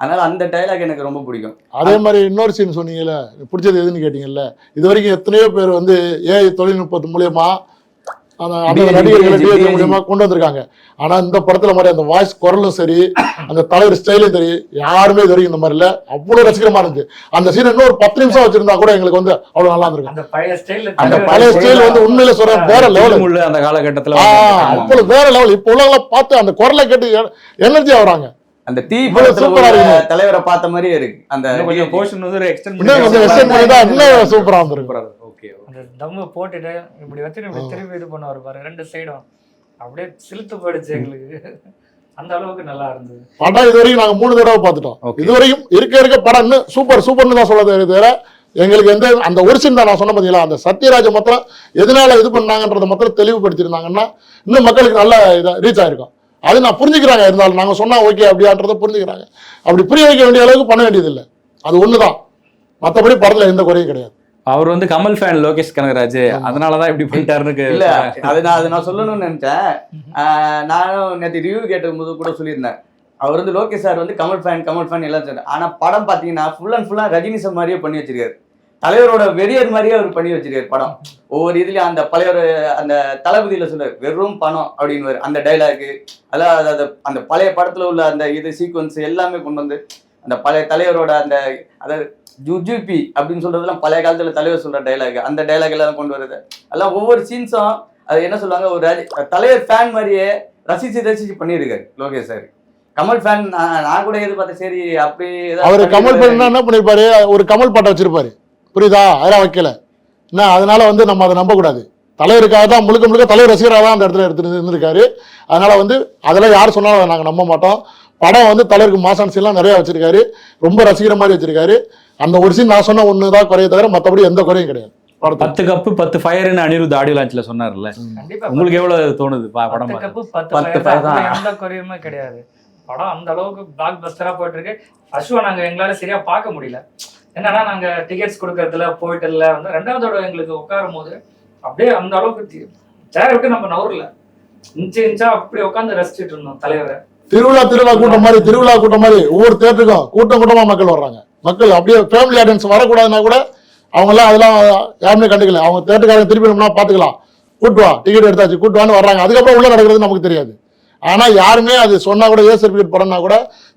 [SPEAKER 2] அதனால அந்த டைலாக் எனக்கு ரொம்ப பிடிக்கும்
[SPEAKER 1] அதே மாதிரி இன்னொரு சீன் சொன்னீங்கல்ல பிடிச்சது எதுன்னு கேட்டீங்கல்ல இது வரைக்கும் எத்தனையோ பேர் வந்து ஏஐ தொழில்நுட்பத்து மூலியமா நடிகர்கள் மூலியமா கொண்டு வந்திருக்காங்க ஆனா இந்த படத்துல மாதிரி அந்த வாய்ஸ் குரலும் சரி அந்த தலைவர் ஸ்டைலும் சரி யாருமே இது வரைக்கும் இந்த மாதிரி இல்ல அவ்வளவு ரசிகரமா இருந்துச்சு அந்த சீன் இன்னும் ஒரு பத்து நிமிஷம் வச்சிருந்தா கூட எங்களுக்கு வந்து அவ்வளவு நல்லா இருந்திருக்கும் அந்த பழைய ஸ்டைல் வந்து உண்மையில சொல்ற வேற லெவல்
[SPEAKER 3] அந்த காலகட்டத்துல
[SPEAKER 1] அவ்வளவு வேற லெவல் இப்ப உள்ள பார்த்து அந்த குரலை கேட்டு எனர்ஜியா வராங்க
[SPEAKER 2] அந்த தீ தலைவரை பார்த்த மாதிரியே இருக்கு அந்த
[SPEAKER 3] கொஞ்சம் போர்ஷன் வந்து
[SPEAKER 1] எக்ஸ்டெண்ட் பண்ணி சூப்பரா இருந்திருக்கு
[SPEAKER 2] ஓகே அந்த தம்மு போட்டுட்டு இப்படி வச்சுட்டு இப்படி திருப்பி இது பண்ணுவார் பாரு ரெண்டு சைடும் அப்படியே சிலுத்து போயிடுச்சு எங்களுக்கு அந்த அளவுக்கு நல்லா இருந்தது
[SPEAKER 1] படம் இது வரைக்கும் நாங்கள் மூணு தடவை பார்த்துட்டோம் இது இருக்க இருக்க படம்னு சூப்பர் சூப்பர்னு தான் சொல்ல தவிர எங்களுக்கு எந்த அந்த ஒரு சீன் தான் நான் சொன்ன பார்த்தீங்களா அந்த சத்யராஜ மாத்திரம் எதனால இது பண்ணாங்கன்றதை மாத்திரம் தெளிவுபடுத்தியிருந்தாங்கன்னா இன்னும் மக்களுக்கு நல்ல இதாக ரீச் ஆயிருக்கும் அது நான் புரிஞ்சுக்கிறாங்க இருந்தாலும் நாங்கள் சொன்னால் ஓகே அப்படியான்றதை புரிஞ்சுக்கிறாங்க அப்படி புரிய வைக்க வேண்டிய அளவுக்கு பண்ண வேண்டியதில்லை அது ஒன்று தான் மற்றபடி படத்தில் எந்த குறையும் கிடையாது
[SPEAKER 3] அவர் வந்து கமல் ஃபேன் லோகேஷ் கனகராஜ் அதனாலதான் இப்படி பண்ணிட்டாருன்னு
[SPEAKER 2] இல்ல அது நான் அதை நான் சொல்லணும்னு நினைச்சேன் நானும் நேற்று ரிவ்யூ கேட்டிருக்கும் போது கூட சொல்லியிருந்தேன் அவர் வந்து லோகேஷ் சார் வந்து கமல் ஃபேன் கமல் ஃபேன் எல்லாம் சொன்னார் ஆனா படம் பாத்தீங்கன்னா ஃபுல் அண்ட் ஃபுல்லா ரஜினிசம் மாதிரியே பண்ணி வச்சிருக்காரு தலைவரோட வெறியர் மாதிரியே அவர் பண்ணி வச்சிருக்காரு படம் ஒவ்வொரு இதுலயும் அந்த பழைய அந்த தளபதியில சொல்லுவார் வெறும் பணம் அப்படின்னு அந்த டைலாக்கு அதாவது அந்த பழைய படத்துல உள்ள அந்த இது சீக்வன்ஸ் எல்லாமே கொண்டு வந்து அந்த பழைய தலைவரோட அந்த அதாவது ஜுஜுபி அப்படின்னு சொல்றதுலாம் பழைய காலத்துல தலைவர் சொல்ற டைலாக் அந்த டைலாக் எல்லாம் கொண்டு வருது அதெல்லாம் ஒவ்வொரு சீன்ஸும் அது என்ன சொல்லுவாங்க ஒரு தலைவர் ஃபேன் மாதிரியே ரசிச்சு ரசிச்சு பண்ணியிருக்காரு லோகேஷ் சார் கமல் ஃபேன் நான் கூட எதிர்பார்த்தேன் சரி அப்படி
[SPEAKER 1] அவர் கமல் ஃபேன் என்ன பண்ணிருப்பாரு ஒரு கமல் பாட்டை வச்சிருப்பாரு புரியுதா அதெல்லாம் வைக்கல என்ன அதனால வந்து நம்ம அதை நம்பக்கூடாது தலைவருக்காக தான் முழுக்க முழுக்க தலைவர் ரசிகராக தான் அந்த இடத்துல எடுத்துட்டு இருந்திருக்காரு அதனால வந்து அதெல்லாம் யார் சொன்னாலும் நாங்கள் நம்ப மாட்டோம் படம் வந்து தலைவருக்கு மாசான சீலாம் நிறையா வச்சிருக்காரு ரொம்ப ரசிக்கிற மாதிரி வச்சிருக்காரு அந்த ஒரு சீன் நான் சொன்ன ஒன்று தான் குறைய தவிர மற்றபடி எந்த குறையும் கிடையாது
[SPEAKER 3] பத்து கப்பு பத்து ஃபயர்னு அனிருத் ஆடியோ லான்ச்ல சொன்னார்ல உங்களுக்கு எவ்வளவு தோணுது படம் பத்து
[SPEAKER 2] எந்த குறையுமே கிடையாது படம் அந்த அளவுக்கு பிளாக் பஸ்டரா போயிட்டு இருக்கு அஸ்வா நாங்க எங்களால சரியா பார்க்க முடியல என்னன்னா நாங்க டிக்கெட்ஸ் கொடுக்கறதுல போயிட்டு இல்ல வந்து ரெண்டாவதோட எங்களுக்கு உட்காரும் போது அப்படியே அந்த அளவுக்கு சேரை விட்டு நம்ம நவரல இன்ச்சு இன்ச்சா அப்படி உட்காந்து ரசிச்சுட்டு இருந்தோம் தலைவரை
[SPEAKER 1] திருவிழா திருவிழா கூட்டம் மாதிரி திருவிழா கூட்டம் மாதிரி ஒவ்வொரு தேட்டருக்கும் கூட்டம் கூட்டமா மக்கள் வர்றாங்க மக்கள் அப்படியே ஃபேமிலி ஆடியன்ஸ் வரக்கூடாதுன்னா கூட அவங்கெல்லாம் அதெல்லாம் யாருமே கண்டுக்கல அவங்க தேட்டுக்காரங்க திருப்பி நம்ம பார்த்துக்கலாம் கூட்டுவா டிக்கெட் எடுத்தாச்சு கூட்டுவான்னு வர்றாங்க அதுக்கப்புறம் உள்ளே நடக்கிறது நமக்கு தெரியாது ஆனால் யாருமே அது சொன்னால் கூட ஏ சர்டிஃபிகேட் போடனா கூட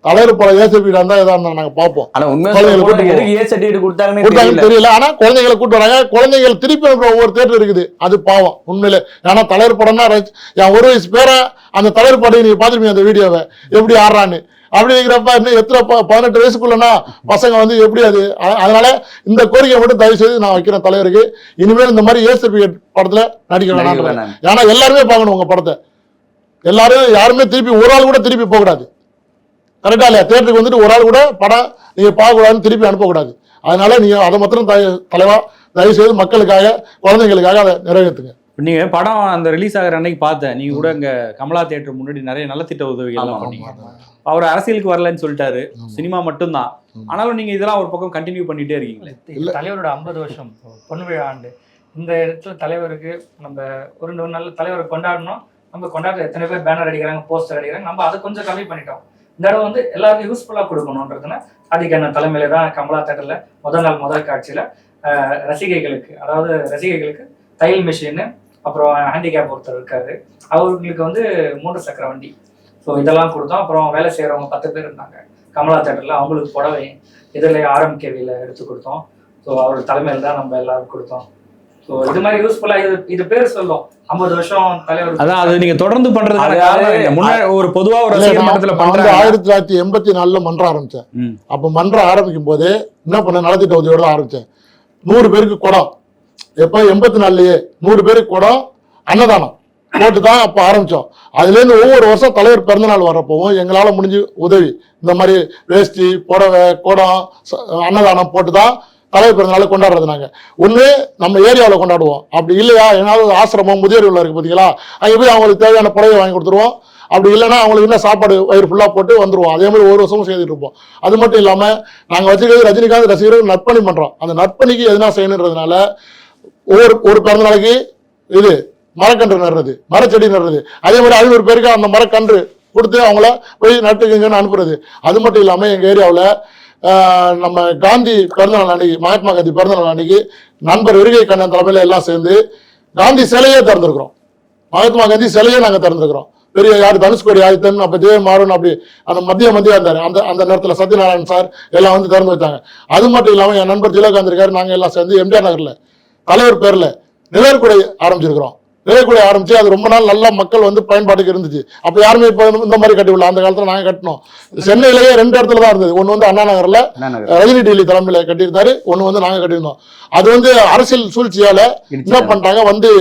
[SPEAKER 1] தலைவர் போல ஏ சர்டிஃபிகேட் இருந்தால் எதாக இருந்தால் நாங்கள் பார்ப்போம் கொடுத்தாங்கன்னு தெரியல ஆனால் குழந்தைங்களை கூட்டு வராங்க குழந்தைங்க திருப்பி ஒவ்வொரு தேட்டர் இருக்குது அது பாவம் உண்மையில ஏன்னா தலைவர் படம்னா என் ஒரு வயசு பேரை அந்த தலைவர் படம் நீங்கள் பார்த்துருப்பீங்க அந்த வீடியோவை எப்படி ஆடுறான்னு அப்படிங்கிறப்ப இன்னும் எத்தனை பதினெட்டு வயசுக்குள்ளனா பசங்க வந்து எப்படி அது அதனால இந்த கோரிக்கை மட்டும் தயவு செய்து நான் வைக்கிறேன் தலைவருக்கு இனிமேல் இந்த மாதிரி ஏசு படத்துல நடிக்க வேணாம் ஏன்னா எல்லாருமே பார்க்கணும் உங்க படத்தை எல்லாரும் யாருமே திருப்பி ஒரு ஆள் கூட திருப்பி போகக்கூடாது கரெக்டா இல்லையா தேட்டருக்கு வந்துட்டு ஒரு ஆள் கூட படம் நீங்க பார்க்கக்கூடாதுன்னு திருப்பி அனுப்பக்கூடாது அதனால நீங்க அதை மாத்திரம் தலைவா தயவு செய்து மக்களுக்காக குழந்தைங்களுக்காக அதை நிறைவேற்றுங்க
[SPEAKER 3] நீங்க படம் அந்த ரிலீஸ் ஆகிற அன்னைக்கு பார்த்தேன் நீங்க கூட இங்க கமலா தேட்டர் முன்னாடி நிறைய நல்ல திட்ட உதவிகள் எல்லாம் பண்ணீங்க அவர் அரசியலுக்கு வரலன்னு சொல்லிட்டாரு சினிமா மட்டும்தான் ஆனாலும் நீங்க இதெல்லாம் ஒரு பக்கம் கண்டினியூ பண்ணிட்டே இருக்கீங்களே
[SPEAKER 2] தலைவரோட ஐம்பது வருஷம் பொன் விழா ஆண்டு இந்த இடத்துல தலைவருக்கு நம்ம ஒரு நாள் தலைவரை கொண்டாடணும் நம்ம கொண்டாடுற எத்தனை பேர் பேனர் அடிக்கிறாங்க போஸ்டர் அடிக்கிறாங்க நம்ம அதை கொஞ்சம் கம்மி பண்ணிட்டோம் இந்த இடம் வந்து எல்லாருக்கும் யூஸ்ஃபுல்லாக அதுக்கு அதுக்கான தலைமையில தான் கமலா தேட்டரில் முதல் நாள் முதல் காட்சியில் ரசிகைகளுக்கு அதாவது ரசிகைகளுக்கு தையல் மிஷின் அப்புறம் ஹேண்டிகேப் ஒருத்தர் இருக்காரு அவர்களுக்கு வந்து மூன்று சக்கர வண்டி ஸோ இதெல்லாம் கொடுத்தோம் அப்புறம் வேலை செய்கிறவங்க பத்து பேர் இருந்தாங்க கமலா தேட்டரில் அவங்களுக்கு புடவை இதில் ஆரம்பிக்கவியில் எடுத்து கொடுத்தோம் ஸோ அவரோட தலைமையில் தான் நம்ம எல்லாருக்கும் கொடுத்தோம் ஸோ இது மாதிரி யூஸ்ஃபுல்லாக இது இது பேர் சொல்லும் வருஷம்
[SPEAKER 3] அதான் நீங்க தொடர்ந்து பண்றது ஒரு பொதுவா ஒரு ஆயிரத்தி
[SPEAKER 1] தொள்ளாயிரத்தி எண்பத்தி மன்றம் ஆரம்பிச்சேன் மன்றம் ஆரம்பிச்சேன் நூறு பேருக்கு குடம் எப்போ நூறு பேருக்கு குடம் அன்னதானம் போட்டு தான் அப்போ ஆரம்பித்தோம் அதுலேருந்து ஒவ்வொரு வருஷம் தலைவர் பிறந்தநாள் வரப்போவும் எங்களால் முடிஞ்சு உதவி இந்த மாதிரி வேஷ்டி புடவை குடம் அன்னதானம் போட்டு தான் தலைவர் பிறந்தநாள் கொண்டாடுறது நாங்கள் ஒன்று நம்ம ஏரியாவில் கொண்டாடுவோம் அப்படி இல்லையா ஏதாவது ஆசிரமம் முதியோர் உள்ள இருக்குது பார்த்தீங்களா அங்கே போய் அவங்களுக்கு தேவையான புடவை வாங்கி கொடுத்துருவோம் அப்படி இல்லைனா அவங்களுக்கு என்ன சாப்பாடு வயிறு ஃபுல்லாக போட்டு வந்துடுவோம் அதே மாதிரி ஒரு வருஷமும் செய்துட்டு இருப்போம் அது மட்டும் இல்லாமல் நாங்கள் வச்சுக்கிறது ரஜினிகாந்த் ரசிகர்கள் நற்பணி பண்ணுறோம் அந்த நற்பணிக்கு எதுனா செய்யணுன்றதுனால ஒவ்வொரு ஒரு பிறந்த நாளைக்கு இது மரக்கன்று நடுறது மரச்செடி நடுறது அதே மாதிரி ஐநூறு பேருக்கு அந்த மரக்கன்று கொடுத்து அவங்கள போய் நட்டுக்குங்கன்னு அனுப்புறது அது மட்டும் இல்லாமல் எங்கள் ஏரியாவில் நம்ம காந்தி பிறந்தநாள் அன்னைக்கு மகாத்மா காந்தி பிறந்தநாள் அன்னைக்கு நண்பர் விருகை கண்ணன் தலைமையில் எல்லாம் சேர்ந்து காந்தி சிலையே திறந்துருக்குறோம் மகாத்மா காந்தி சிலையே நாங்கள் திறந்துருக்குறோம் பெரிய யார் தனுஷ்கோடி ஆதித்தன் அப்ப ஜெய மாறன் அப்படி அந்த மத்திய மத்திய இருந்தார் அந்த அந்த நேரத்தில் சத்யநாராயணன் சார் எல்லாம் வந்து திறந்து வைத்தாங்க அது மட்டும் இல்லாமல் என் நண்பர் திலகாந்த் இருக்கார் நாங்கள் எல்லாம் சேர்ந்து எம்ஜிஆர் நகரில் தலைவர் பேரில் நிழற்குடை ஆரம்பிச்சிருக்கிறோம் விதைக்கூலி ஆரம்பிச்சு அது ரொம்ப நாள் நல்லா மக்கள் வந்து பயன்பாட்டுக்கு இருந்துச்சு அப்போ யாருமே இப்போ இந்த மாதிரி கட்டிவிடல அந்த காலத்தில் நாங்கள் கட்டினோம் சென்னையிலேயே ரெண்டு இடத்துல தான் இருந்தது ஒன்று வந்து அண்ணா நகரில் ரஜினி டெல்லி தலைமையில் கட்டியிருந்தாரு ஒன்று வந்து நாங்கள் கட்டியிருந்தோம் அது வந்து அரசியல் சூழ்ச்சியால் என்ன பண்ணிட்டாங்க வந்து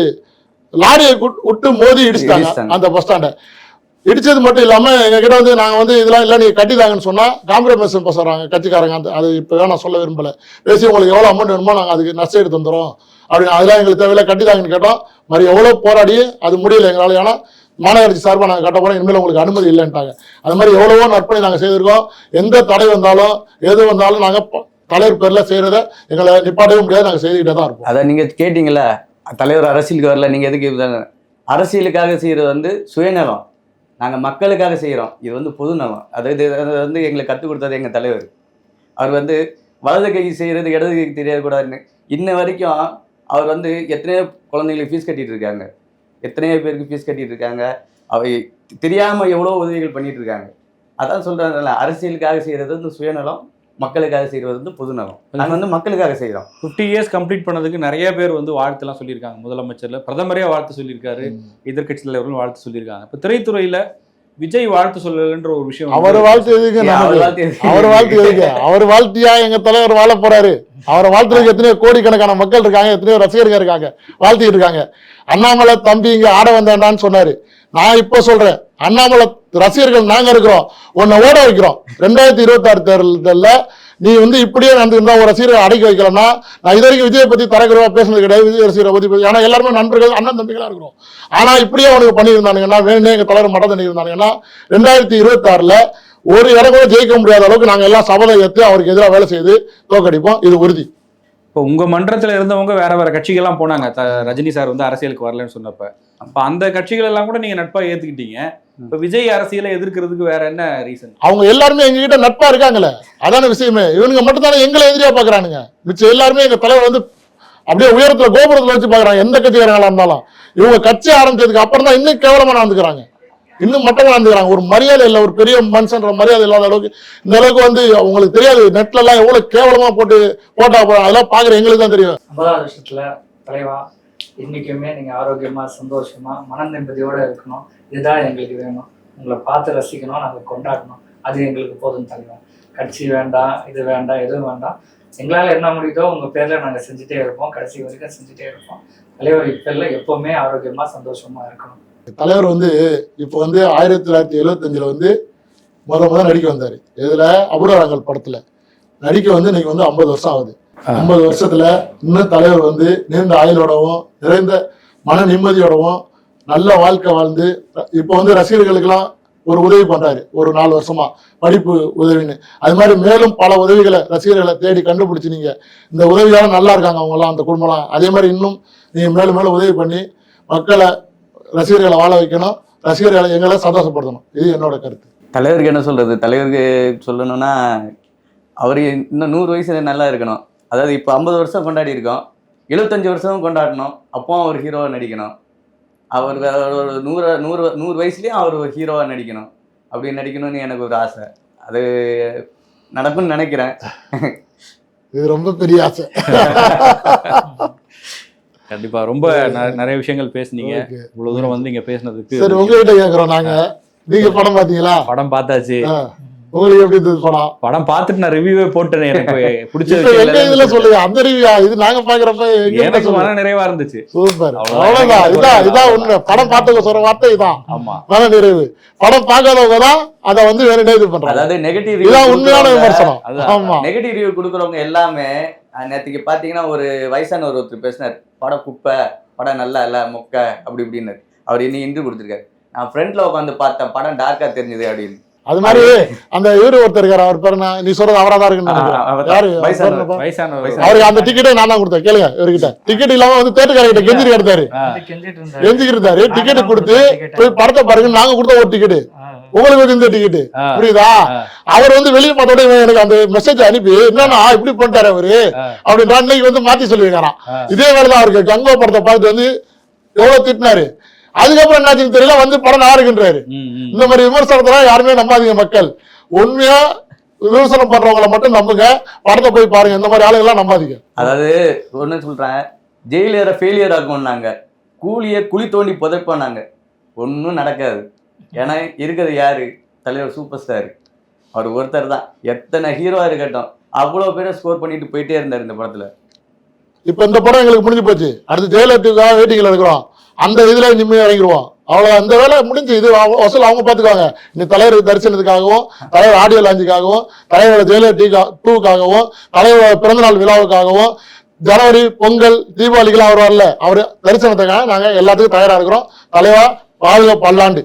[SPEAKER 1] லாரியை விட்டு மோதி இடிச்சிட்டாங்க அந்த பஸ் ஸ்டாண்டை இடிச்சது மட்டும் இல்லாமல் எங்ககிட்ட வந்து நாங்கள் வந்து இதெல்லாம் இல்லை நீங்கள் கட்டிதாங்கன்னு சொன்னால் காம்ப்ரமைஸ் பேசுகிறாங்க கட்சிக்காரங்க அந்த அது இப்போ வேணா சொல்ல விரும்பலை பேசி உங்களுக்கு எவ்வளோ அமௌண்ட் வேணுமோ நாங்கள் அதுக்கு நஷ்டம் எடுத்து வந்துடும் அப்படின்னு அதெல்லாம் எங்களுக்கு தேவையில்லை கட்டிதாங்கன்னு கேட்டோம் மாதிரி எவ்வளோ போராடி அது முடியல எங்களால் ஏன்னா மாநகராட்சி சார்பாக நாங்கள் கட்ட போகிறோம் இனிமேல் உங்களுக்கு அனுமதி இல்லைன்ட்டாங்க அது மாதிரி எவ்வளவோ நற்பணி நாங்கள் செய்திருக்கோம் எந்த தடை வந்தாலும் எது வந்தாலும் நாங்கள் தலைவர் பேரில் செய்கிறத எங்களை நிப்பாட்டவே முடியாது நாங்கள் செய்துக்கிட்டே தான்
[SPEAKER 2] இருப்போம் அதை நீங்கள் கேட்டிங்கள தலைவர் அரசியலுக்கு வரல நீங்கள் எதுக்கு அரசியலுக்காக செய்கிறது வந்து சுயநலம் நாங்கள் மக்களுக்காக செய்கிறோம் இது வந்து பொது நலம் அது இது வந்து எங்களுக்கு கற்றுக் கொடுத்தது எங்கள் தலைவர் அவர் வந்து வலது கை செய்கிறது இடது கைக்கு தெரியக்கூடாதுன்னு இன்ன வரைக்கும் அவர் வந்து எத்தனையோ குழந்தைங்களுக்கு ஃபீஸ் கட்டிகிட்டு இருக்காங்க எத்தனையோ பேருக்கு ஃபீஸ் கட்டிகிட்டு இருக்காங்க அவை தெரியாமல் எவ்வளோ உதவிகள் பண்ணிகிட்டு இருக்காங்க அதான் சொல்கிறாங்கல்ல அரசியலுக்காக செய்கிறது வந்து சுயநலம் மக்களுக்காக செய்கிறது வந்து பொதுநலம் நாங்கள் வந்து மக்களுக்காக செய்கிறோம்
[SPEAKER 3] ஃபிஃப்டி இயர்ஸ் கம்ப்ளீட் பண்ணதுக்கு நிறைய பேர் வந்து வாழ்த்துலாம் சொல்லியிருக்காங்க முதலமைச்சரில் பிரதமரே வாழ்த்து சொல்லியிருக்காரு எதிர்கட்சி தலைவர்கள் வாழ்த்து சொல்லியிருக்காங்க இப்போ திரைத்துறையில் விஜய் வாழ்த்து சொல்லலன்ற ஒரு விஷயம்
[SPEAKER 1] அவர் வாழ்த்து எதுக்கு அவர் வாழ்த்து எதுக்கு அவர் வாழ்த்தியா எங்க தலைவர் வாழ போறாரு அவரை வாழ்த்துறதுக்கு எத்தனையோ கோடிக்கணக்கான மக்கள் இருக்காங்க எத்தனையோ ரசிகர்கள் இருக்காங்க வாழ்த்திட்டு இருக்காங்க அண்ணாமலை தம்பி இங்க ஆட வந்தாண்டான்னு சொன்னாரு நான் இப்ப சொல்றேன் அண்ணாமலை ரசிகர்கள் நாங்க இருக்கிறோம் உன்னை ஓட வைக்கிறோம் ரெண்டாயிரத்தி இருபத்தி ஆறு தேர்தலில் நீ வந்து இப்படியே இருந்தா ஒரு ரசிகர்கள் அடக்கி வைக்கலன்னா நான் இது வரைக்கும் விஜயை பத்தி தரக்குறவா பேசுனது கிடையாது விஜய் ரசிகரை பத்தி ஆனா எல்லாருமே நண்பர்கள் அண்ணன் தம்பிகளா இருக்கிறோம் ஆனா இப்படியே அவனுக்கு பண்ணியிருந்தாங்கன்னா வேணும் எங்க தலைவர் மடம் இருந்தாங்கன்னா ரெண்டாயிரத்தி இருபத்தி ஆறுல ஒரு இடம் கூட ஜெயிக்க முடியாத அளவுக்கு நாங்கள் எல்லாம் சபதம் ஏற்று அவருக்கு எதிராக வேலை செய்து தோக்கடிப்போம் இது உறுதி
[SPEAKER 3] இப்போ உங்கள் மன்றத்தில் இருந்தவங்க வேற வேற கட்சிகள்லாம் போனாங்க ரஜினி சார் வந்து அரசியலுக்கு வரலன்னு சொன்னப்ப அப்போ அந்த கட்சிகள் எல்லாம் கூட நீங்கள் நட்பாக ஏற்றுக்கிட்டீங்க இப்போ விஜய் அரசியலை எதிர்க்கிறதுக்கு வேற என்ன ரீசன்
[SPEAKER 1] அவங்க எல்லாருமே எங்ககிட்ட நட்பாக இருக்காங்களே அதான விஷயமே இவனுங்க மட்டும்தானே எங்களை எதிரியா பாக்குறானுங்க மிச்சம் எல்லாருமே எங்க தலைவர் வந்து அப்படியே உயரத்தில் கோபுரத்தில் வச்சு பாக்குறாங்க எந்த கட்சிக்காரங்களா இருந்தாலும் இவங்க கட்சி ஆரம்பிச்சதுக்கு அப்புறம் தான் இன்னும் கேவலமா நடந்துக்கிறாங்க இன்னும் மட்டமா நடந்துக்கிறாங்க ஒரு மரியாதை இல்லை ஒரு பெரிய மனுஷன்ற மரியாதை இல்லாத அளவுக்கு இந்த அளவுக்கு வந்து அவங்களுக்கு தெரியாது நெட்ல எல்லாம் எவ்வளவு கேவலமா போட்டு போட்டா போறாங்க அதெல்லாம் பாக்குற எங்களுக்கு தான் தெரியும்
[SPEAKER 2] ஐம்பதாவது வருஷத்துல தலைவா இன்னைக்குமே நீங்க ஆரோக்கியமா சந்தோஷமா மன நிம்மதியோட இருக்கணும் இதுதான் எங்களுக்கு வேணும் உங்களை பார்த்து ரசிக்கணும் நாங்க கொண்டாடணும் அது எங்களுக்கு போதும் தலைவா கட்சி வேண்டாம் இது வேண்டாம் எதுவும் வேண்டாம் எங்களால் என்ன முடியுதோ உங்கள் பேரில் நாங்கள் செஞ்சுட்டே இருப்போம் கடைசி வரைக்கும் செஞ்சுட்டே இருப்போம் தலைவர் இப்போ இல்லை எப்போவுமே ஆரோக்கியமாக சந்தோஷமாக இருக்கணும்
[SPEAKER 1] தலைவர் வந்து இப்போ வந்து ஆயிரத்தி தொள்ளாயிரத்தி எழுபத்தஞ்சில் வந்து முத முத நடிக்க வந்தார் இதில் அபுடராங்கல் படத்தில் நடிக்க வந்து இன்னைக்கு வந்து ஐம்பது வருஷம் ஆகுது ஐம்பது வருஷத்தில் இன்னும் தலைவர் வந்து நீண்ட ஆயுளோடவும் நிறைந்த மன நிம்மதியோடவும் நல்ல வாழ்க்கை வாழ்ந்து இப்போ வந்து ரசிகர்களுக்கெல்லாம் ஒரு உதவி பண்றாரு ஒரு நாலு வருஷமா படிப்பு உதவின்னு அது மாதிரி மேலும் பல உதவிகளை ரசிகர்களை தேடி கண்டுபிடிச்சு நீங்க இந்த உதவியால நல்லா இருக்காங்க அவங்களாம் அந்த குடும்பம்லாம் அதே மாதிரி இன்னும் நீங்க மேலும் மேலும் உதவி பண்ணி மக்களை ரசிகர்களை வாழ வைக்கணும் ரசிகர்களை எங்களை சந்தோஷப்படுத்தணும் இது என்னோட கருத்து
[SPEAKER 2] தலைவருக்கு என்ன சொல்றது தலைவருக்கு சொல்லணும்னா அவர் இன்னும் நூறு வயசு நல்லா இருக்கணும் அதாவது இப்போ ஐம்பது வருஷம் கொண்டாடி இருக்கோம் எழுபத்தஞ்சு வருஷமும் கொண்டாடணும் அப்போ அவர் ஹீரோவாக நடிக்கணும் அவர் நூறு நூறு நூறு வயசுலேயும் அவர் ஒரு ஹீரோவாக நடிக்கணும் அப்படி நடிக்கணும்னு எனக்கு ஒரு ஆசை அது நடக்கும்னு நினைக்கிறேன்
[SPEAKER 1] இது ரொம்ப பெரிய ஆசை
[SPEAKER 3] கண்டிப்பா ரொம்ப நிறைய விஷயங்கள் பேசுனீங்க இவ்வளவு தூரம் வந்து நீங்க பேசினதுக்கு
[SPEAKER 1] சரி உங்ககிட்ட கேக்குறோம் நாங்க நீங்க படம் பாத்தீங்களா
[SPEAKER 3] படம் பார்த்தாச்சு
[SPEAKER 1] உங்களுக்கு எப்படி இருந்தது படம்
[SPEAKER 3] படம் பார்த்துட்டு நான் ரிவ்யூவே போட்டேன் எனக்கு பிடிச்ச
[SPEAKER 1] எங்க இதுல சொல்லுங்க அந்த ரிவ்யூ இது நாங்க பாக்குறப்ப
[SPEAKER 3] எனக்கு மன நிறைவா இருந்துச்சு
[SPEAKER 1] சூப்பர் அவ்வளவுதான் இதான் இதான் உண்மை படம் பார்த்தவங்க சொல்ற வார்த்தை இதான் ஆமா மன நிறைவு படம் பார்க்காதவங்க தான் அத வந்து வேற இது பண்றாங்க
[SPEAKER 2] அதாவது நெகட்டிவ் இதான் உண்மையான விமர்சனம் ஆமா நெகட்டிவ் ரிவ்யூ கொடுக்குறவங்க எல்லாமே நேற்றுக்கு பார்த்தீங்கன்னா ஒரு வயசானவர் ஒருத்தர் பேசினார் படம் குப்பை படம் நல்லா இல்லை மொக்கை அப்படி இப்படின்னு அவர் இன்னும் இன்று கொடுத்துருக்காரு நான் ஃப்ரெண்டில் உட்காந்து பார்த்தேன் படம் டார்க்கா தெரிஞ்சது அப்படின்னு
[SPEAKER 1] அது மாதிரி அந்த இவரு ஒருத்தர் இருக்காரு அவர் பேர் நீ சொல்றது அவரா தான் இருக்கு அவருக்கு அந்த டிக்கெட்டை நான் தான் கொடுத்தேன் கேளுங்க இவர்கிட்ட டிக்கெட் இல்லாம வந்து தேட்டுக்கார கிட்ட கெஞ்சிட்டு எடுத்தாரு கெஞ்சிட்டு இருந்தாரு டிக்கெட் கொடுத்து போய் படத்தை பாருங்க நாங்க கொடுத்த ஒரு டிக்கெட் உங்களுக்கு இந்த டிக்கெட்டு புரியுதா அவர் வந்து வெளியே பார்த்த உடனே எனக்கு அந்த மெசேஜ் அனுப்பி என்னன்னா இப்படி பண்ணிட்டாரு அவரு அப்படின்ற அன்னைக்கு வந்து மாத்தி சொல்லியிருக்காராம் இதே வேலைதான் அவருக்கு கங்கோ படத்தை பார்த்து வந்து எவ்வளவு திட்டினாரு அதுக்கப்புறம் என்னாச்சுன்னு தெரியல வந்து படம் நல்லா இருக்குன்றாரு இந்த மாதிரி விமர்சனத்தெல்லாம் யாருமே நம்பாதீங்க மக்கள் உண்மையா விமர்சனம் பண்றவங்களை மட்டும் நம்புங்க படத்தை போய் பாருங்க இந்த மாதிரி எல்லாம் நம்பாதீங்க
[SPEAKER 2] அதாவது ஒண்ணு சொல்றேன் ஜெயிலியரை ஃபெயிலியர் நாங்க கூலியை குழி தோண்டி நாங்க ஒன்றும் நடக்காது ஏன்னா இருக்கிறது யார் தலைவர் சூப்பர் ஸ்டார் அவர் ஒருத்தர் தான் எத்தனை ஹீரோவா இருக்கட்டும் அவ்வளோ பேரை ஸ்கோர் பண்ணிட்டு போயிட்டே இருந்தார் இந்த படத்தில்
[SPEAKER 1] இப்போ இந்த படம் எங்களுக்கு முடிஞ்சு போச்சு அடுத்து ஜெயலலிதா வெயிட்டிங்கில் இருக்கிறோம் அந்த இதில் நிம்மதியாக இறங்கிடுவோம் அவ்வளோ அந்த வேலை முடிஞ்சு இது வசூல் அவங்க பார்த்துக்காங்க இந்த தலைவர் தரிசனத்துக்காகவும் தலைவர் ஆடியோ லாஞ்சுக்காகவும் தலைவரோட ஜெயலலிதா டூக்காகவும் தலைவரோட பிறந்தநாள் விழாவுக்காகவும் ஜனவரி பொங்கல் தீபாவளிக்கெல்லாம் அவர் வரல அவர் தரிசனத்துக்காக நாங்கள் எல்லாத்துக்கும் தயாராக இருக்கிறோம் தலைவா பாதுகாப்பு பல்லாண்டு